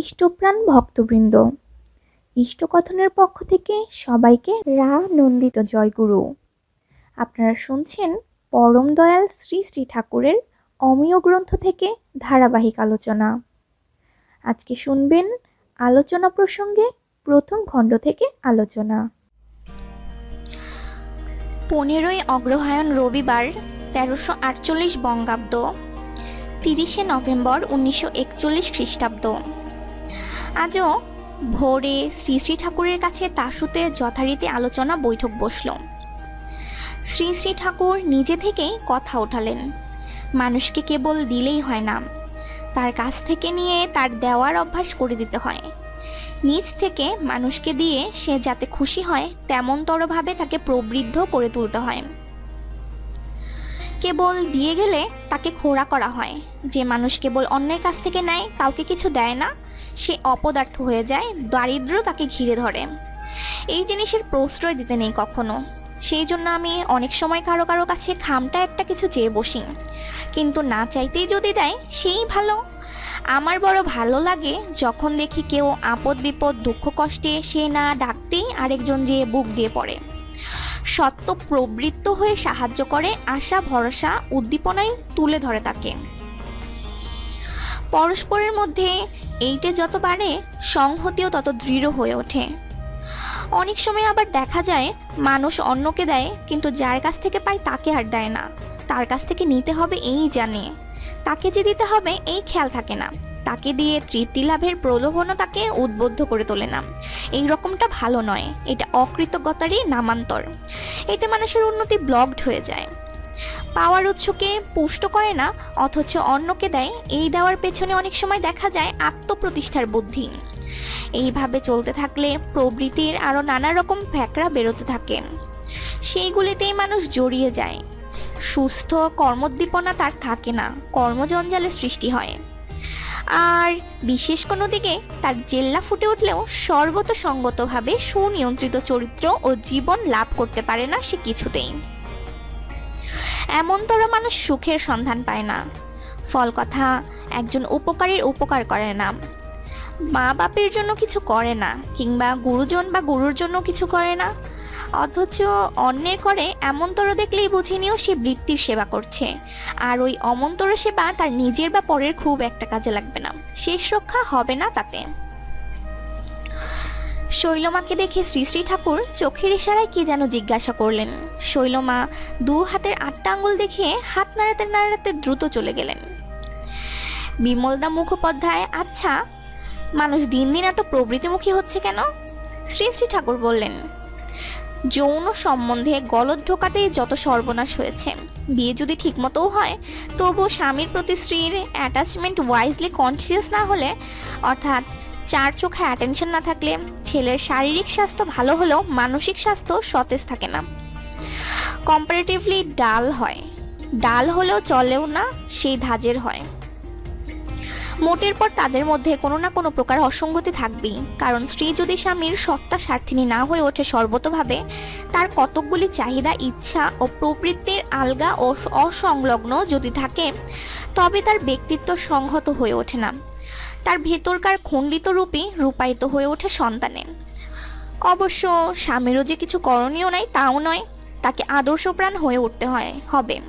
ইষ্টপ্রাণ ভক্তবৃন্দ। ইষ্টকথনের পক্ষ থেকে সবাইকে রা নন্দিত জয়গুরু। আপনারা শুনছেন পরম দয়াল শ্রী শ্রী ঠাকুরের অমীয় গ্রন্থ থেকে ধারাবাহিক আলোচনা। আজকে শুনবেন আলোচনা প্রসঙ্গে প্রথম খণ্ড থেকে আলোচনা। পনেরোই অগ্রহায়ণ রবিবার তেরোশো আটচল্লিশ বঙ্গাব্দ, তিরিশে নভেম্বর উনিশশো একচল্লিশ খ্রিস্টাব্দ। আজও ভোরে শ্রী শ্রী ঠাকুরের কাছে তাসুতে যথারীতি আলোচনা বৈঠক বসল। শ্রী শ্রী ঠাকুর নিজে থেকেই কথা ওঠালেন। মানুষকে কেবল দিলেই হয় না, তার কাছ থেকে নিয়ে তার দেওয়ার অভ্যাস করে দিতে হয়। নিজ থেকে মানুষকে দিয়ে সে যাতে খুশি হয়, তেমনতরভাবে তাকে প্রবৃদ্ধ করে তুলতে হয়। কেবল দিয়ে গেলে তাকে খোড়া করা হয়। যে মানুষ কেবল অন্যের কাছ থেকে নেয়, কাউকে কিছু দেয় না। সে অপদার্থ হয়ে যায়, দারিদ্র তাকে ঘিরে ধরে। এই জিনিসের প্রশ্রয় দিতে নেই কখনো। সেই জন্য আমি অনেক সময় কারও কারও কাছে খামটা একটা কিছু চেয়ে বসি। কিন্তু না চাইতেই যদি দেয়, সেই ভালো। আমার বড় ভালো লাগে যখন দেখি কেউ আপদ বিপদ দুঃখ কষ্টে সে না ডাকতেই আরেকজন যেয়ে বুক দিয়ে পড়ে। সত্য প্রবৃত্ত হয়ে সাহায্য করে আশা, ভরসা উদ্দীপনায় তুলে ধরে তাকে। পরস্পরের মধ্যে এইটে যত বাড়ে, সংহতিও তত দৃঢ় হয়ে ওঠে। অনেক সময় আবার দেখা যায়, মানুষ অন্যকে দেয়, কিন্তু যার কাছ থেকে পায় তাকে আর দেয় না। তার কাছ থেকে নিতে হবে এই জানে। তাকে যে দিতে হবে, এই খেয়াল থাকে না। তাকে দিয়ে তৃপ্তি লাভের প্রলোভনও তাকে উদ্বুদ্ধ করে তোলে না। এই রকমটা ভালো নয়। এটা অকৃতজ্ঞতারই নামান্তর। এতে মানুষের উন্নতি ব্লকড হয়ে যায়। পাওয়ার উৎসকে পুষ্ট করে না, অথচ অন্যকে দেয়। এই দেওয়ার পেছনে অনেক সময় দেখা যায় আত্মপ্রতিষ্ঠার বুদ্ধি। এইভাবে চলতে থাকলে প্রবৃতির আরও নানা রকম ফ্যাকরা বেরোতে থাকে। সেইগুলিতেই মানুষ জড়িয়ে যায়। সুস্থ কর্মোদ্দীপনা তার থাকে না। কর্মজঞ্জালের সৃষ্টি হয়। আর বিশেষ কোনো দিকে তার জেল্লা ফুটে উঠলেও সর্বতসঙ্গতভাবে সুনিয়ন্ত্রিত চরিত্র ও জীবন লাভ করতে পারে না সে কিছুতেই। এমনতর মানুষ সুখের সন্ধান পায় না। ফল কথা, একজন উপকারীর উপকার করে না। মা বাপের জন্য কিছু করে না, কিংবা গুরুজন বা গুরুর জন্য কিছু করে না। অথচ অন্যের করে এমনতর দেখলেই বুঝে সে বৃত্তির সেবা করছে। আর ওই অমন্তর সেবা তার নিজের বা পরের খুব একটা কাজে লাগবে না। শেষ রক্ষা হবে না তাতে। শৈলমাকে দেখে শ্রী শ্রী ঠাকুর চোখের ইশারায় কি যেন জিজ্ঞাসা করলেন। শৈলমা দু হাতের আটটা আঙ্গুল দেখিয়ে হাত নাড়াতে নাড়াতে দ্রুত চলে গেলেন। বিমলদা মুখোপাধ্যায় আচ্ছা মানুষ দিন দিন এত প্রবৃতিমুখী হচ্ছে কেন? শ্রী শ্রী ঠাকুর বললেন যৌন সম্বন্ধে গলদ ঢোকাতেই যত সর্বনাশ হয়েছে। বিয়ে যদি ঠিকমতোও হয়, তবুও স্বামীর প্রতি স্ত্রীর অ্যাটাচমেন্ট ওয়াইজলি কনসিয়াস না হলে, অর্থাৎ চার চোখে অ্যাটেনশন না থাকলে, ছেলের শারীরিক স্বাস্থ্য ভালো হলেও মানসিক স্বাস্থ্য সতেজ থাকে না। কম্পারেটিভলি ডাল হয়। ডাল হলেও চলেও না, সেই ধাজের হয়। মোটের পর তাদের মধ্যে কোনো না কোনো প্রকার অসঙ্গতি থাকবেই। কারণ স্ত্রী যদি স্বামীর সত্তা স্বার্থিনী না হয়ে ওঠে সর্বতভাবে, তার কতকগুলি চাহিদা, ইচ্ছা ও প্রবৃত্তির আলগা ও অসংলগ্ন যদি থাকে, তবে তার ব্যক্তিত্ব সংহত হয়ে ওঠে না। তার ভেতরকার খণ্ডিত রূপই রূপায়িত হয়ে ওঠে সন্তানে। অবশ্য স্বামীরও যে কিছু করণীয় নাই, তাও নয়, তাকে আদর্শপ্রাণ হয়ে উঠতে হয়, হবে।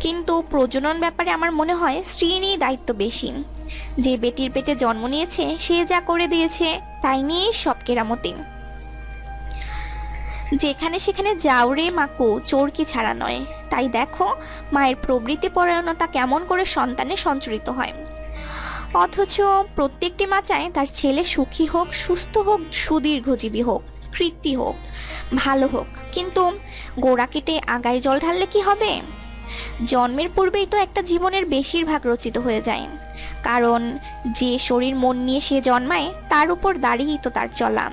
কিন্তু প্রজনন ব্যাপারে আমার মনে হয় স্ত্রী নিয়ে দায়িত্ব বেশি। যে বেটির পেটে জন্ম নিয়েছে, সে যা করে দিয়েছে, তাই নিয়েই সব কেরামতি। যেখানে সেখানে যাওরে মাকু চোরকি ছাড়া নয়। তাই দেখো, মায়ের প্রবৃত্তি পরায়ণতা কেমন করে সন্তানে সঞ্চরিত হয়। অথচ প্রত্যেকটি মা চায় তার ছেলে সুখী হোক, সুস্থ হোক, সুদীর্ঘজীবী হোক, কৃত্তি হোক, ভালো হোক। কিন্তু গোড়া কেটে আগায় জল ঢাললে কি হবে? জন্মের পূর্বেই তো একটা জীবনের বেশিরভাগ রচিত হয়ে যায়। কারণ যে শরীর মন নিয়ে সে জন্মায়, তার উপর দাঁড়িয়েই তো তার চলা।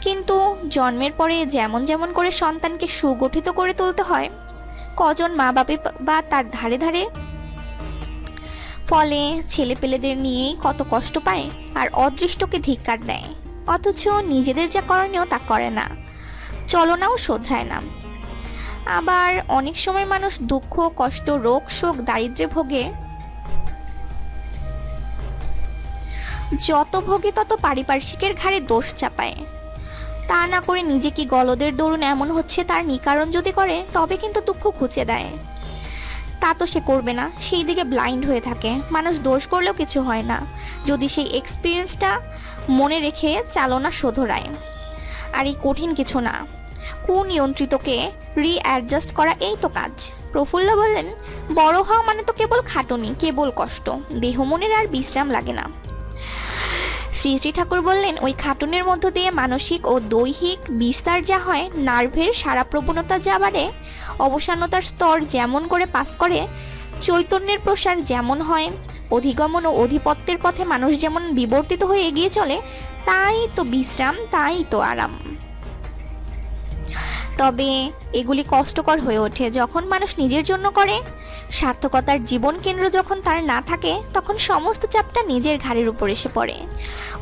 কিন্তু জন্মের পরে যেমন যেমন করে সন্তানকে সুগঠিত করে তুলতে হয়, কজন মা বাপে বা তার ধারে ধারে, ফলে ছেলে পেলেদের নিয়েই কত কষ্ট পায় আর অদৃষ্টকে ধিক্কার দেয়। অথচ নিজেদের যা করণীয় তা করে না। চলনাও শোধরায় না। আবার অনেক সময় মানুষ দুঃখ, কষ্ট, রোগ, শোক, দারিদ্র্যে ভোগে। যত ভোগে তত পারিপার্শ্বিকের ঘাড়ে দোষ চাপায়। তা না করে নিজে কি গলদের দরুন এমন হচ্ছে তার নিকারণ যদি করে, তবে কিন্তু দুঃখ খুঁজে দেয়। তা তো সে করবে না, সেই দিকে ব্লাইন্ড হয়ে থাকে। মানুষ দোষ করলেও কিছু হয় না, যদি সেই এক্সপিরিয়েন্সটা মনে রেখে চালনা শোধরায়। আর এই কঠিন কিছু না। কুনিয়ন্ত্রিতকে রিঅ্যাডজাস্ট করা এই তো কাজ। প্রফুল্ল বললেন, বড় হওয়া মানে তো কেবল খাটুনি, কেবল কষ্ট। দেহ মনের আর বিশ্রাম লাগে না। শ্রী শ্রী ঠাকুর বললেন, ওই খাটুনের মধ্য দিয়ে মানসিক ও দৈহিক বিস্তার যা হয়, নার্ভের সারা প্রবণতা যা বাড়ে, অবসান্নতার স্তর যেমন করে পাস করে, চৈতন্যের প্রসার যেমন হয়, অধিগমন ও অধিপত্যের পথে মানুষ যেমন বিবর্তিত হয়ে এগিয়ে চলে, তাই তো বিশ্রাম, তাই তো আরাম। তবে এগুলি কষ্টকর হয়ে ওঠে। যখন মানুষ নিজের জন্য করে, সার্থকতার জীবন কেন্দ্র যখন তার না থাকে, তখন সমস্ত চাপটা নিজের ঘাড়ের উপর এসে পড়ে।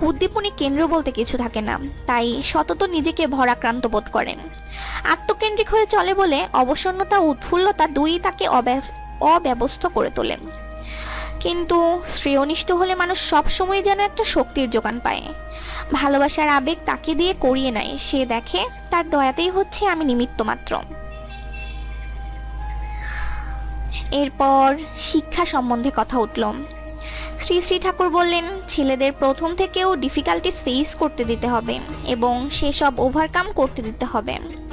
উদ্দীপনী কেন্দ্র বলতে কিছু থাকে না, তাই সতত নিজেকে ভরাক্রান্ত বোধ করেন। আত্মকেন্দ্রিক হয়ে চলে বলে অবসন্নতা, উৎফুল্লতা দুই তাকে অব্যব- অব্যবস্থ করে তোলে কিন্তু শ্রেয়নিষ্ঠ হলে মানুষ সবসময় যেন একটা শক্তির যোগান পায়। ভালোবাসার আবেগ তাকে দিয়ে করিয়ে নেয়। সে দেখে, তার দয়াতেই হচ্ছে আমি নিমিত্ত মাত্র। এরপর শিক্ষা সম্বন্ধে কথা উঠল। শ্রী শ্রী ঠাকুর বললেন, ছেলেদের প্রথম থেকেও ডিফিকাল্টিস ফেস করতে দিতে হবে এবং সেসব ওভারকাম করতে দিতে হবে।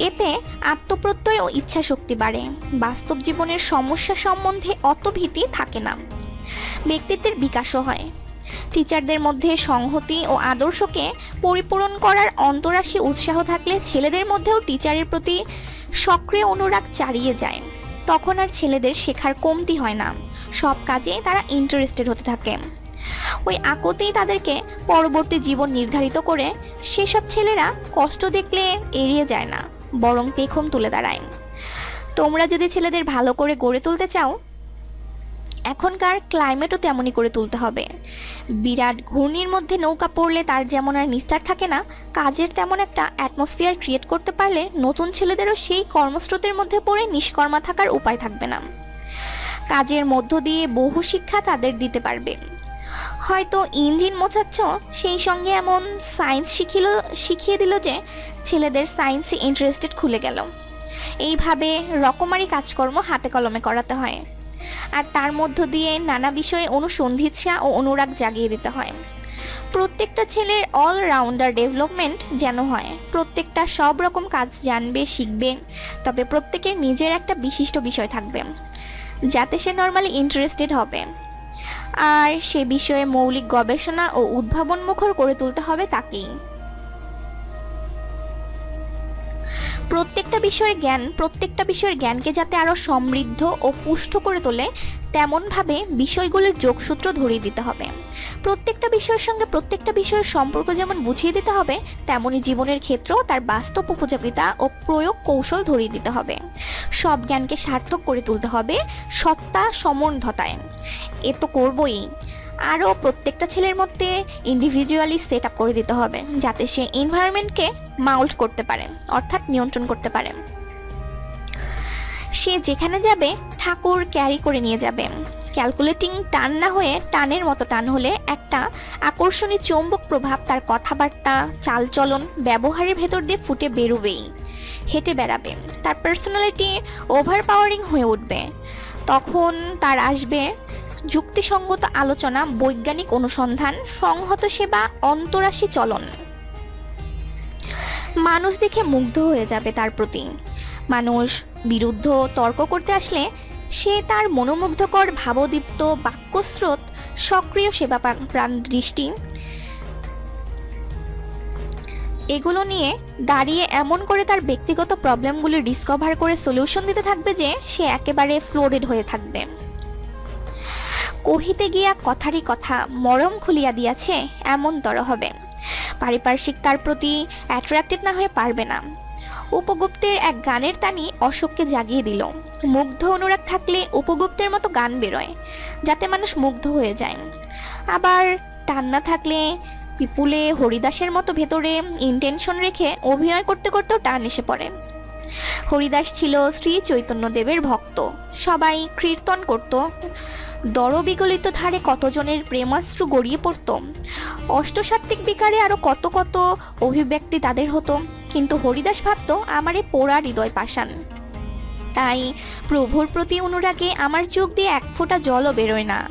এতে আত্মপ্রত্যয় ও ইচ্ছা শক্তি বাড়ে। বাস্তব জীবনের সমস্যা সম্বন্ধে অত ভীতি থাকে না। ব্যক্তিত্বের বিকাশও হয়। টিচারদের মধ্যে সংহতি ও আদর্শকে পরিপূরণ করার অন্তরাশি উৎসাহ থাকলে ছেলেদের মধ্যেও টিচারের প্রতি সক্রিয় অনুরাগ চালিয়ে যায়। তখন আর ছেলেদের শেখার কমতি হয় না। সব কাজে তারা ইন্টারেস্টেড হতে থাকে। ওই আকতেই তাদেরকে পরবর্তী জীবন নির্ধারিত করে সেসব ছেলেরা কষ্ট দেখলে এড়িয়ে যায় না। বরং পেখম তুলে দাঁড়ায়। তোমরা যদি ছেলেদের ভালো করে গড়ে তুলতে চাও, এখনকার ক্লাইমেটও তেমনই করে তুলতে হবে। বিরাট ঘূর্ণির মধ্যে নৌকা পড়লে তার যেমন আর নিস্তার থাকে না, কাজের তেমন একটা অ্যাটমসফিয়ার ক্রিয়েট করতে পারলে নতুন ছেলেদেরও সেই কর্মস্রোতের মধ্যে পড়ে নিষ্কর্মা থাকার উপায় থাকবে না। কাজের মধ্য দিয়ে বহু শিক্ষা তাদের দিতে পারবে। হয়তো ইঞ্জিন মোছাচ্ছ, সেই সঙ্গে এমন সায়েন্স শিখিল শিখিয়ে দিল যে ছেলেদের সায়েন্সে ইন্টারেস্টেড খুলে গেল। এইভাবে রকমারি কাজকর্ম হাতে কলমে করাতে হয়। আর তার মধ্য দিয়ে নানা বিষয়ে অনুসন্ধিৎসা ও অনুরাগ জাগিয়ে দিতে হয়। প্রত্যেকটা ছেলের অলরাউন্ডার ডেভেলপমেন্ট যেন হয়। প্রত্যেকটা সব রকম কাজ জানবে, শিখবে, তবে প্রত্যেকের নিজের একটা বিশিষ্ট বিষয় থাকবে, যাতে সে নর্মালি ইন্টারেস্টেড হবে। আর সে বিষয়ে মৌলিক গবেষণা ও উদ্ভাবন মুখর করে তুলতে হবে তাকেই। প্রত্যেকটা বিষয়ের জ্ঞান, প্রত্যেকটা বিষয়ের জ্ঞানকে যাতে আরও সমৃদ্ধ ও পুষ্ট করে তোলে, তেমনভাবে বিষয়গুলির যোগসূত্র ধরিয়ে দিতে হবে। প্রত্যেকটা বিষয়ের সঙ্গে প্রত্যেকটা বিষয়ের সম্পর্ক যেমন বুঝিয়ে দিতে হবে তেমনই জীবনের ক্ষেত্র তার বাস্তব উপযোগিতা ও প্রয়োগ কৌশল ধরিয়ে দিতে হবে। সব জ্ঞানকে সার্থক করে তুলতে হবে সত্তা সমর্ধতায় এ তো করবই। আরও প্রত্যেকটা ছেলের মধ্যে ইন্ডিভিজুয়ালি সেট আপ করে দিতে হবে, যাতে সে এনভায়রনমেন্টকে মাউল্ট করতে পারে, অর্থাৎ নিয়ন্ত্রণ করতে পারে। সে যেখানে যাবে, ঠাকুর ক্যারি করে নিয়ে যাবে। ক্যালকুলেটিং টান না হয়ে টানের মতো টান হলে একটা আকর্ষণীয় চৌম্বক প্রভাব তার কথাবার্তা, চালচলন, ব্যবহারের ভেতর দিয়ে ফুটে বেরোবেই, হেঁটে বেড়াবে। তার পার্সোনালিটি ওভার পাওয়ারিং হয়ে উঠবে। তখন তার আসবে যুক্তিসঙ্গত আলোচনা, বৈজ্ঞানিক অনুসন্ধান, সংহত সেবা, অন্তরাশি চলন। মানুষ দেখে মুগ্ধ হয়ে যাবে তার প্রতি। মানুষ বিরুদ্ধ তর্ক করতে আসলে সে তার মনোমুগ্ধকর ভাবদীপ্ত বাক্যস্রোত সক্রিয় সেবা প্রা- প্রাণ দৃষ্টি। এগুলো নিয়ে দাঁড়িয়ে এমন করে তার ব্যক্তিগত প্রবলেমগুলি ডিসকভার করে সলিউশন দিতে থাকবে যে সে একেবারে ফ্লোরেড হয়ে থাকবে। কহিতে গিয়া কথারই কথা মরম খুলিয়া দিয়াছে, এমন তর হবে। পারিপার্শ্বিক তার প্রতি অ্যাট্রাক্টেড না হয়ে পারবে না। উপগুপ্তের এক গানের তানি অশোককে জাগিয়ে দিল। মুগ্ধ অনুরাগ থাকলে উপগুপ্তের মতো গান বেরোয়, যাতে মানুষ মুগ্ধ হয়ে যায়। আবার টান না থাকলে পিপুলে হরিদাসের মতো ভেতরে ইন্টেনশন রেখে অভিনয় করতে করতেও টান এসে পড়ে। হরিদাস ছিল শ্রী চৈতন্যদেবের ভক্ত। সবাই কীর্তন করত। দরবিগলিত ধারে কতজনের প্রেমাশ্রু গড়িয়ে পড়ত? অষ্টসাত্ত্বিক বিকারে আরও কত কত অভিব্যক্তি তাদের হতো, কিন্তু হরিদাস ভাবত, আমার এ পোড়া হৃদয় পাষাণ। তাই প্রভুর প্রতি অনুরাগে আমার চোখ দিয়ে এক ফোঁটা জলও বেরোয় না।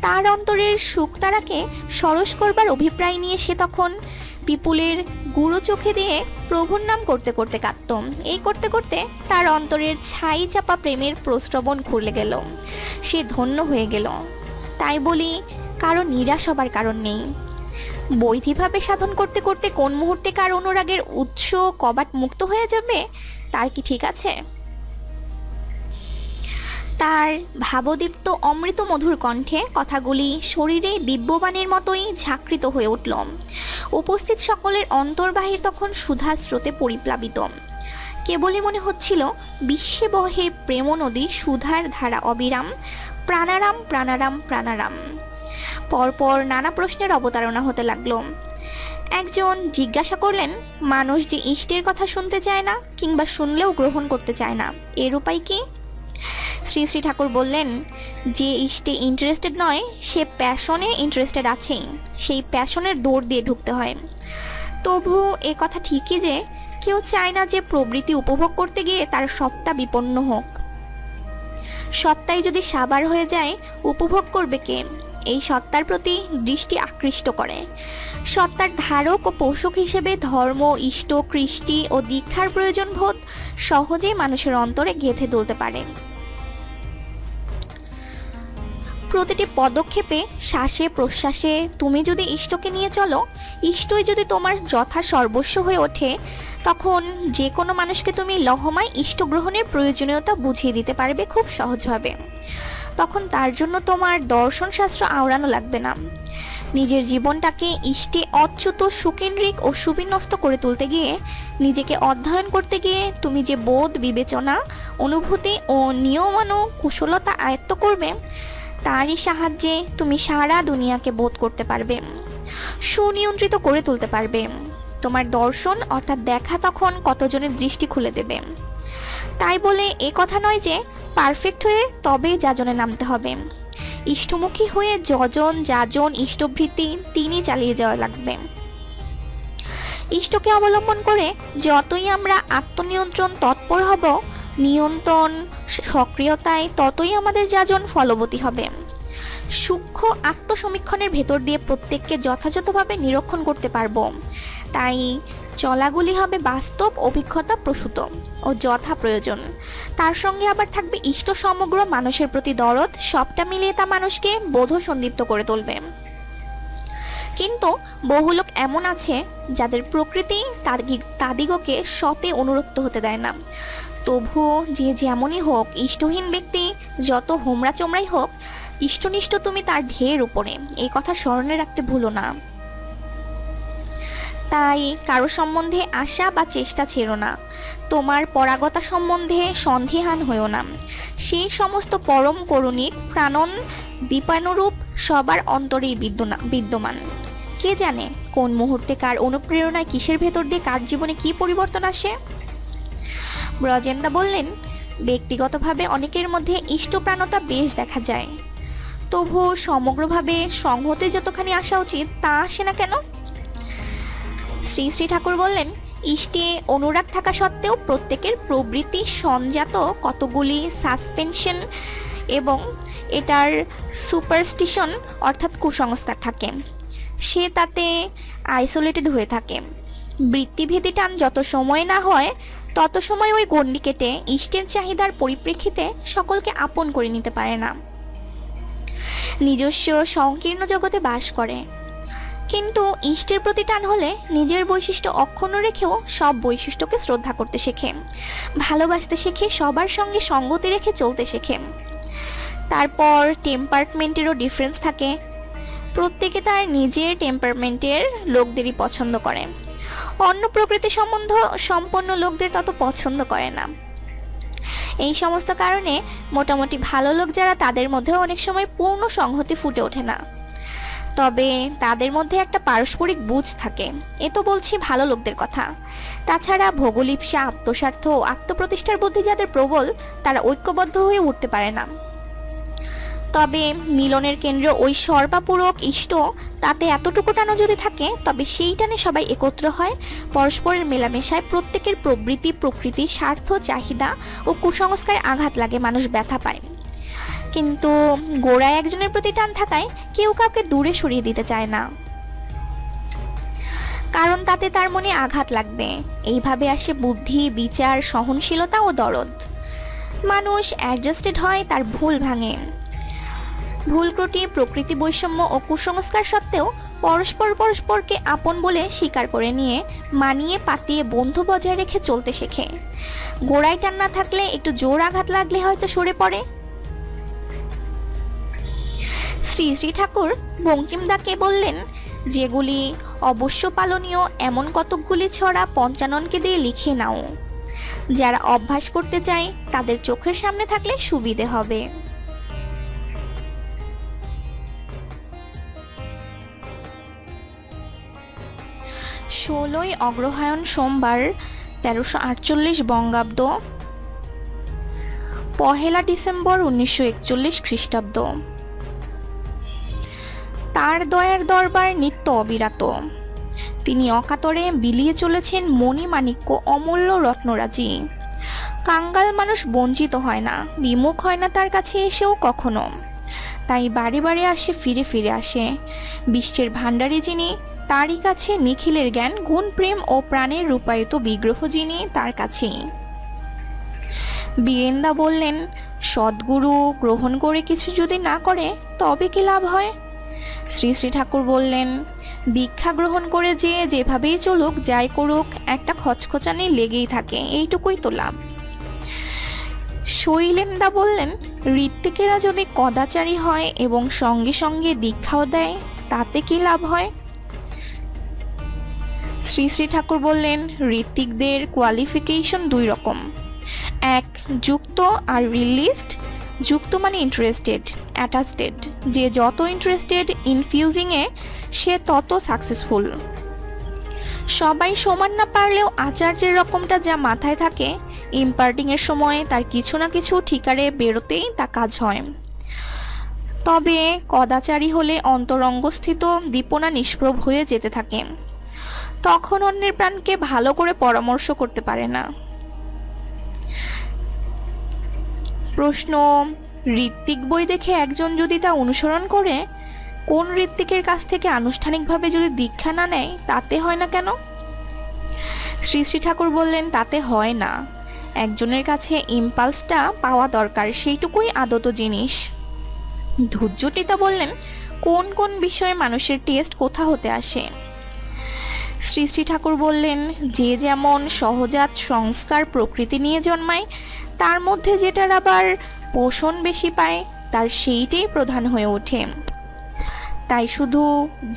তার অন্তরের সুখ তারাকে সরস করবার অভিপ্রায় নিয়ে সে তখন বিপুলের গুঁড়ো চোখে দিয়ে প্রভুর নাম করতে করতে কাঁদত। এই করতে করতে তার অন্তরের ছাই চাপা প্রেমের প্রশ্রবণ খুলে গেল। সে ধন্য হয়ে গেল। তাই বলি, কারও নিরাশ হবার কারণ নেই। বৈধিভাবে সাধন করতে করতে কোন মুহূর্তে কার অনুরাগের উৎস কবাট মুক্ত হয়ে যাবে, তার কি ঠিক আছে? তার ভাবদীপ্ত অমৃত মধুর কণ্ঠে কথাগুলি শরীরে দিব্যবাণের মতোই ঝাঁকৃত হয়ে উঠল। উপস্থিত সকলের অন্তর্বাহির তখন সুধা স্রোতে পরিপ্লাবিত। কেবলই মনে হচ্ছিল, বিশ্বে বহে প্রেম নদী সুধার ধারা অবিরাম, প্রাণারাম প্রাণারাম প্রাণারাম। পরপর নানা প্রশ্নের অবতারণা হতে লাগল। একজন জিজ্ঞাসা করলেন, মানুষ যে ইষ্টের কথা শুনতে চায় না কিংবা শুনলেও গ্রহণ করতে চায় না এর উপায় কি? শ্রী শ্রী ঠাকুর বললেন, যে ইষ্টে ইন্টারেস্টেড নয়, সে প্যাশনে ইন্টারেস্টেড আছেই। সেই প্যাশনের দৌড় দিয়ে ঢুকতে হয়। তবু এ কথা ঠিকই যে, কেউ চায় না যে প্রবৃত্তি উপভোগ করতে গিয়ে তার সত্তা বিপন্ন হোক। সত্তাই যদি সাবার হয়ে যায়, উপভোগ করবে কে? এই সত্তার প্রতি দৃষ্টি আকৃষ্ট করে। সত্তার ধারক ও পোষক হিসেবে ধর্ম, ইষ্ট, কৃষ্টি ও দীক্ষার প্রয়োজন বোধ সহজেই মানুষের অন্তরে গেঁথে তুলতে পারে। প্রতিটি পদক্ষেপে, শ্বাসে, প্রশ্বাসে তুমি যদি ইষ্টকে নিয়ে চলো, ইষ্টই যদি তোমার যথা সর্বস্ব হয়ে ওঠে, তখন যে কোনো মানুষকে তুমি লহমায় ইষ্ট গ্রহণের প্রয়োজনীয়তা বুঝিয়ে দিতে পারবে খুব সহজভাবে। তখন তার জন্য তোমার দর্শন শাস্ত্র আওড়ানো লাগবে না। নিজের জীবনটাকে ইষ্টে অচ্যুত, সুকেন্দ্রিক ও সুবিন্যস্ত করে তুলতে গিয়ে, নিজেকে অধ্যয়ন করতে গিয়ে তুমি যে বোধ, বিবেচনা, অনুভূতি ও নিয়মানু কুশলতা আয়ত্ত করবে তারই সাহায্যে তুমি সারা দুনিয়াকে বোধ করতে পারবে, সুনিয়ন্ত্রিত করে তুলতে পারবে। তোমার দর্শন অর্থাৎ দেখা তখন কতজনের দৃষ্টি খুলে দেবে। তাই বলে এ কথা নয় যে পারফেক্ট হয়ে তবেই যাজনে নামতে হবে। ইষ্টমুখী হয়ে যজন, যাজন, ইষ্টভৃতি তিনি চালিয়ে যাওয়া লাগবে। ইষ্টকে অবলম্বন করে যতই আমরা আত্মনিয়ন্ত্রণ তৎপর হব নিয়ন্ত্রণ, সক্রিয়তায় ততই আমাদের যাজন ফলবতী হবে। সূক্ষ্ম আত্মসমীক্ষণের ভেতর দিয়ে প্রত্যেককে যথাযথভাবে নিরীক্ষণ করতে পারব। তাই চলাগুলি হবে বাস্তব, অভিজ্ঞতা প্রসূত ও যথা প্রয়োজন। তার সঙ্গে আবার থাকবে ইষ্ট সমগ্র মানুষের প্রতি দরদ, সবটা মিলিয়ে তা মানুষকে বোধ সন্দিপ্ত করে তুলবে। কিন্তু বহু লোক এমন আছে, যাদের প্রকৃতি তাদি- তাদিগকে সতে অনুরক্ত হতে দেয় না। তবু যে যেমনই হোক, ইষ্টহীন ব্যক্তি যত হোমরা চোমরাই হোক, ইষ্টনিষ্ঠ তুমি তার ঢের উপরে। এই কথা স্মরণে রাখতে ভুলো না। তাই কারও সম্বন্ধে আশা বা চেষ্টা ছেড়ো না। তোমার পরাগতা সম্বন্ধে সন্দেহান হয়েও না। সেই সমস্ত পরম করুণিক প্রাণন বিপানুরূপ সবার অন্তরেই বিদ্যমান। কে জানে কোন মুহূর্তে কার অনুপ্রেরণায় কিসের ভেতর দিয়ে কার জীবনে কি পরিবর্তন আসে? ব্রজেন্দা বললেন, ব্যক্তিগতভাবে অনেকের মধ্যে ইষ্টপ্রাণতা বেশ দেখা যায়। তবু সমগ্রভাবে সংহতে যতখানি আসা উচিত, তা আসে না কেন? শ্রী শ্রী ঠাকুর বললেন, ইষ্টে অনুরাগ থাকা সত্ত্বেও প্রত্যেকের প্রবৃত্তি সঞ্জাত কতগুলি সাসপেনশন এবং এটার সুপারস্টিশন অর্থাৎ কুসংস্কার থাকে। সে তাতে আইসোলেটেড হয়ে থাকে। বৃত্তিভেদী টান যত সময় না হয় তত সময় ওই গণ্ডি কেটে ইষ্টের চাহিদার পরিপ্রেক্ষিতে সকলকে আপন করে নিতে পারে না। নিজস্ব সংকীর্ণ জগতে বাস করে। কিন্তু ইষ্টের প্রতি টান হলে নিজের বৈশিষ্ট্য অক্ষুণ্ণ রেখেও সব বৈশিষ্ট্যকে শ্রদ্ধা করতে শেখে। ভালোবাসতে শেখে, সবার সঙ্গে সঙ্গতি রেখে চলতে শেখে। তারপর টেম্পারমেন্টেরও ডিফারেন্স থাকে। প্রত্যেকে তার নিজের টেম্পারমেন্টের লোকদেরই পছন্দ করে। অন্য প্রকৃতি সম্বন্ধ সম্পন্ন লোকদের তত পছন্দ করে না। এই সমস্ত কারণে মোটামুটি ভালো লোক যারা তাদের মধ্যেও অনেক সময় পূর্ণ সংহতি ফুটে ওঠে না। তবে তাদের মধ্যে একটা পারস্পরিক বুঝ থাকে। এ তো বলছি ভালো লোকদের কথা। তাছাড়া ভৌগোলিপসা আত্মস্বার্থ আত্মপ্রতিষ্ঠার বুদ্ধি যাদের প্রবল, তারা ঐক্যবদ্ধ হয়ে উঠতে পারে না। তবে মিলনের কেন্দ্র ওই সর্বাপূরক ইষ্ট তাতে এতটুকু টানো যদি থাকে, তবে সেই টানে সবাই একত্র হয়। পরস্পরের মেলামেশায় প্রত্যেকের প্রবৃত্তি, প্রকৃতি, স্বার্থ, চাহিদা ও কুসংস্কারে আঘাত লাগে, মানুষ ব্যথা পায়। কিন্তু গোড়ায় একজনের প্রতি টান থাকায় কেউ কাউকে দূরে সরিয়ে দিতে চায় না। কারণ তাতে তার মনে আঘাত লাগবে। এইভাবে আসে বুদ্ধি, বিচার, সহনশীলতা ও দরদ। মানুষ অ্যাডজাস্টেড হয় তার ভুল ভাঙে। ভুল ত্রুটি, প্রকৃতি বৈষম্য ও কুসংস্কার সত্ত্বেও পরস্পর পরস্পরকে আপন বলে স্বীকার করে নিয়ে, মানিয়ে পাতিয়ে বন্ধু বজায় রেখে চলতে শেখে। গোড়ায় টান না থাকলে একটু জোর আঘাত লাগলে হয়তো সরে পড়ে। শ্রী শ্রী ঠাকুর বঙ্কিমদাকে বললেন, যেগুলি অবশ্য পালনীয়, এমন কতকগুলি ছড়া পঞ্চাননকে দিয়ে লিখে নাও। যারা অভ্যাস করতে চায়, তাদের চোখের সামনে থাকলে সুবিধে হবে। ষোলোই অগ্রহায়ণ সোমবার তেরোশো আটচল্লিশ বঙ্গাব্দ। পহেলা ডিসেম্বর উনিশশো একচল্লিশ খ্রিস্টাব্দ। তার দয়ার দরবার নিত্য অবিরাত। তিনি অকাতরে বিলিয়ে চলেছেন মণিমাণিক্য অমূল্য রত্নরাজি। কাঙ্গাল মানুষ বঞ্চিত হয় না, বিমুখ হয় না তার কাছে এসেও কখনো। তাই বারে বারে আসে, ফিরে ফিরে আসে। বিশ্বের ভাণ্ডারী যিনি তারই কাছে নিখিলের জ্ঞান, গুণ, প্রেম ও প্রাণের রূপায়িত বিগ্রহ যিনি, তার কাছেই। বীরেন্দা বললেন, সদ্গুরু গ্রহণ করে কিছু যদি না করে, তবে কি লাভ হয়? শ্রী শ্রী ঠাকুর বললেন, দীক্ষা গ্রহণ করে যে যেভাবেই চলুক, যাই করুক, একটা খচখচানি লেগেই থাকে, এইটুকুই তো লাভ। শৈলেন্দা বললেন, ঋত্বিকেরা যদি কদাচারী হয় এবং সঙ্গে সঙ্গে দীক্ষাও দেয়, তাতে কি লাভ হয়? শ্রী শ্রী ঠাকুর বললেন, ঋত্বিকদের কোয়ালিফিকেশন দুই রকম। এক, যুক্ত আর রিলিজড যুক্ত মানে ইন্টারেস্টেড অ্যাটাচটেড যে যত ইন্টারেস্টেড ইনফিউজিংয়ে সে তত সাকসেসফুল সবাই সমান না পারলেও আচার্যের রকমটা যা মাথায় থাকে ইম্পার্টিংয়ের সময় তার কিছু না কিছু ঠিকারে বেরোতেই তা কাজ হয়। তবে, কদাচারী হলে অন্তরঙ্গস্থিত দীপনা নিষ্প্রভ হয়ে যেতে থাকে। তখন অন্যের প্রাণকে ভালো করে পরামর্শ করতে পারে না। প্রশ্ন, ঋত্বিক বই দেখে একজন যদি তা অনুসরণ করে, কোন ঋত্বিকের কাছ থেকে আনুষ্ঠানিকভাবে যদি দীক্ষা না নেয়, তাতে হয় না কেন? শ্রী শ্রী ঠাকুর বললেন, তাতে হয় না। একজনের কাছে ইম্পালসটা পাওয়া দরকার, সেইটুকুই আদত জিনিস। ধৈর্যটিতা বললেন, কোন কোন বিষয়ে মানুষের টেস্ট কোথা হতে আসে? শ্রী শ্রী ঠাকুর বললেন, যে যেমন সহজাত সংস্কার প্রকৃতি নিয়ে জন্মায়, তার মধ্যে যেটার আবার পোষণ বেশি পায়, তার সেইটাই প্রধান হয়ে ওঠে। তাই শুধু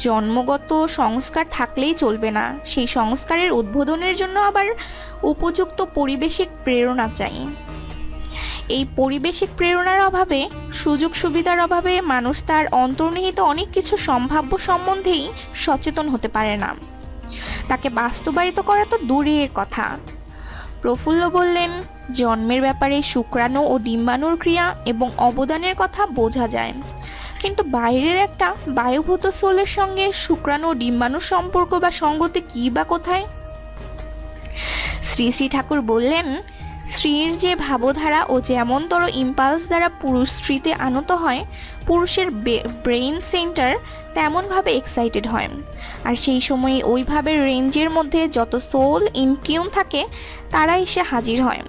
জন্মগত সংস্কার থাকলেই চলবে না, সেই সংস্কারের উদ্বোধনের জন্য আবার উপযুক্ত পরিবেশিক প্রেরণা চাই। এই পরিবেশিক প্রেরণার অভাবে, সুযোগ সুবিধার অভাবে মানুষ তার অন্তর্নিহিত অনেক কিছু সম্ভাব্য সম্বন্ধেই সচেতন হতে পারে না। তাকে বাস্তবায়িত করা তো দূরের কথা। প্রফুল্ল বললেন, জন্মের ব্যাপারে শুক্রাণু ও ডিম্বাণুর ক্রিয়া এবং অবদানের কথা বোঝা যায়। কিন্তু বাইরের একটা বায়ুভূত সোলের সঙ্গে শুক্রাণু ও ডিম্বাণুর সম্পর্ক বা সঙ্গতি কী বা কোথায়? শ্রী শ্রী ঠাকুর বললেন, স্ত্রীর যে ভাবধারা ও যেমনতর ইম্পালস দ্বারা পুরুষ স্ত্রীতে আনত হয়, পুরুষের ব্রেইন সেন্টার তেমনভাবে এক্সাইটেড হয়। আর সেই সময়ে ওইভাবে রেঞ্জের মধ্যে যত সোল ইনটিউন থাকে, তারা এসে হাজির হয়।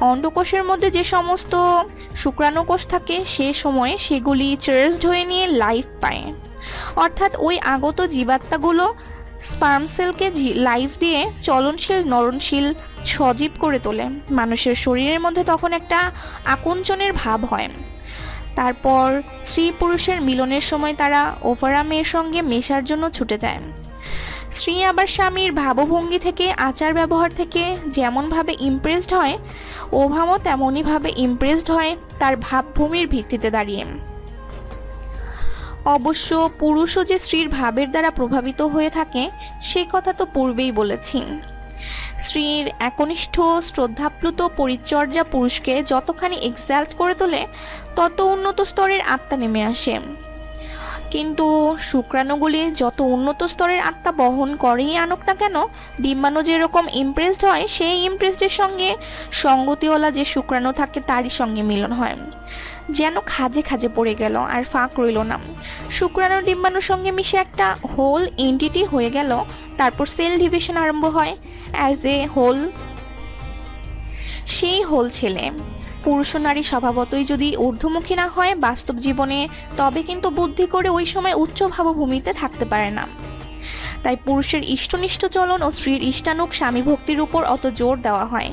অন্ডকোষের মধ্যে যে সমস্ত শুক্রাণুকোষ থাকে, সে সময়ে সেগুলি চার্জড হয়ে নিয়ে লাইফ পায়। অর্থাৎ ওই আগত জীবাত্মাগুলো স্পার্ম সেলকে লাইফ দিয়ে চলনশীল, নরনশীল, সজীব করে তোলে। মানুষের শরীরের মধ্যে তখন একটা আকুঞ্চনের ভাব হয়। তারপর স্ত্রী পুরুষের মিলনের সময় তারা ওভারামের সঙ্গে মেশার জন্য ছুটে যায় স্ত্রী আবার স্বামীর ভাবভঙ্গি থেকে, আচার ব্যবহার থেকে যেমনভাবে ইমপ্রেসড হয়, ওভামও তেমনইভাবে ইমপ্রেসড হয় তার ভাবভূমির ভিত্তিতে দাঁড়িয়ে। অবশ্য পুরুষও যে স্ত্রীর ভাবের দ্বারা প্রভাবিত হয়ে থাকে, সে কথা তো পূর্বেই বলেছি। স্ত্রীর একনিষ্ঠ, শ্রদ্ধাপ্লুত পরিচর্যা পুরুষকে যতখানি এক্সাল্ট করে তোলে তত উন্নত স্তরের আত্মা নেমে আসে। কিন্তু শুক্রাণুগুলি যত উন্নত স্তরের আত্মা বহন করেই আনুক না কেন, ডিম্বাণু যেরকম ইমপ্রেসড হয়, সেই ইমপ্রেসডের সঙ্গে সঙ্গতিওয়ালা যে শুক্রাণু থাকে তারই সঙ্গে মিলন হয়। যেন খাজে খাজে পড়ে গেল আর ফাঁক রইল না। শুক্রাণু ডিম্বাণুর সঙ্গে মিশে একটা হোল এন্টিটি হয়ে গেল, তারপর সেল ডিভিশন আরম্ভ হয়। অ্যাজ এ হোল সেই হোল ছেলে। পুরুষ নারী স্বভাবতই যদি ঊর্ধ্বমুখী না হয়, বাস্তব জীবনে তবে কিন্তু বুদ্ধি করে ওই সময় উচ্চ ভাবভূমিতে থাকতে পারে না। তাই পুরুষের ইষ্টনিষ্ঠ চলন ও স্ত্রীর ইষ্টানুক স্বামী ভক্তির উপর অত জোর দেওয়া হয়।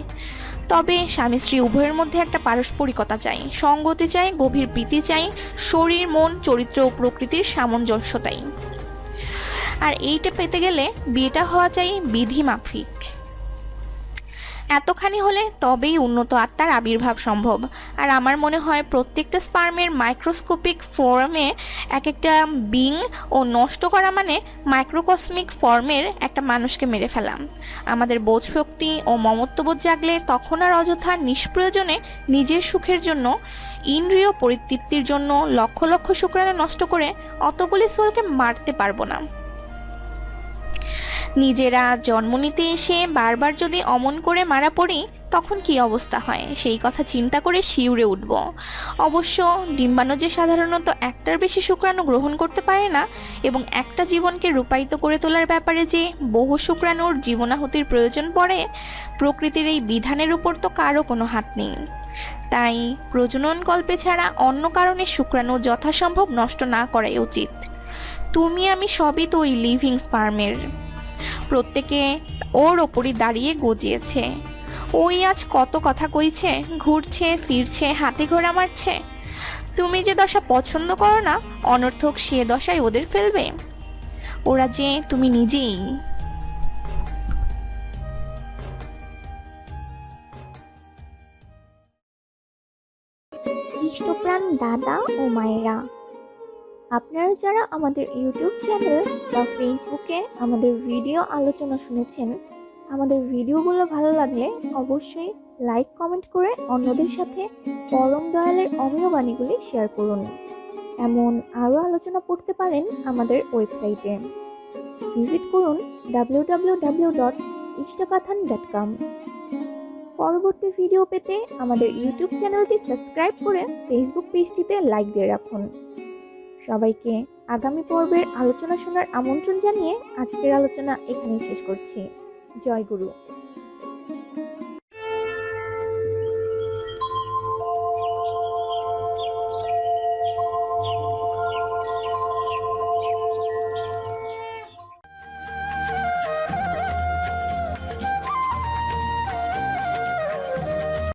তবে স্বামী স্ত্রী উভয়ের মধ্যে একটা পারস্পরিকতা চাই, সঙ্গতি চাই, গভীর প্রীতি চাই, শরীর, মন, চরিত্র ও প্রকৃতির সামঞ্জস্যতাই। আর এইটা পেতে গেলে বিয়েটা হওয়া চাই বিধি মাফিক এতখানি হলে তবেই উন্নত আত্মার আবির্ভাব সম্ভব। আর আমার মনে হয় প্রত্যেকটা স্পার্মের মাইক্রোস্কোপিক ফর্মে এক একটা বিং ও নষ্ট করা মানে মাইক্রোকসমিক ফর্মের একটা মানুষকে মেরে ফেলাম আমাদের বোধ শক্তি ও মমত্ববোধ জাগলে তখন আর অযথা নিষ্প্রয়োজনে নিজের সুখের জন্য, ইন্দ্রিয় পরিতৃপ্তির জন্য লক্ষ লক্ষ শুক্রাণু নষ্ট করে অতগুলি সোলকে মারতে পারব না। নিজেরা জন্ম নিতে এসে বারবার যদি অমন করে মারা পড়ি, তখন কি অবস্থা হয়? সেই কথা চিন্তা করে শিউরে উঠব। অবশ্য ডিম্বাণু যে সাধারণত একটার বেশি শুক্রাণু গ্রহণ করতে পারে না এবং একটা জীবনকে রূপায়িত করে তোলার ব্যাপারে যে বহু শুক্রাণুর জীবনাহতির প্রয়োজন পড়ে, প্রকৃতির এই বিধানের উপর তো কারও কোনো হাত নেই। তাই প্রজনন কল্পে ছাড়া অন্য কারণে শুক্রাণু যথাসম্ভব নষ্ট না করাই উচিত। তুমি আমি সবই তো ওই লিভিং স্পার্মের। প্রত্যেকে ওর ওপরই দাঁড়িয়ে গজিয়েছে। ওই আজ কত কথা কইছে, ঘুরছে, ফিরছে, হাতে ঘোড়া মারছে। তুমি যে দশা পছন্দ করো না, অনর্থক সে দশায় ওদের ফেলবে। ওরা যে তুমি নিজেই। দাদা ও মায়েরা আপনারা যারা আমাদের ইউটিউব চ্যানেল বা ফেসবুকে আমাদের ভিডিও আলোচনা শুনেছেন, আমাদের ভিডিওগুলো ভালো লাগলে অবশ্যই লাইক, কমেন্ট করে অন্যদের সাথে পরম দয়ালের অমীয় বাণীগুলি শেয়ার করুন। এমন আরও আলোচনা পড়তে পারেন আমাদের ওয়েবসাইটে। ভিজিট করুন W W W dot dot com পরবর্তী ভিডিও পেতে আমাদের ইউটিউব চ্যানেলটি সাবস্ক্রাইব করে ফেসবুক পেজটিতে লাইক দিয়ে রাখুন। সবাইকে আগামী পর্বের আলোচনা শোনার আমন্ত্রণ জানিয়ে আজকের আলোচনা এখানেই শেষ করছি। জয় গুরু।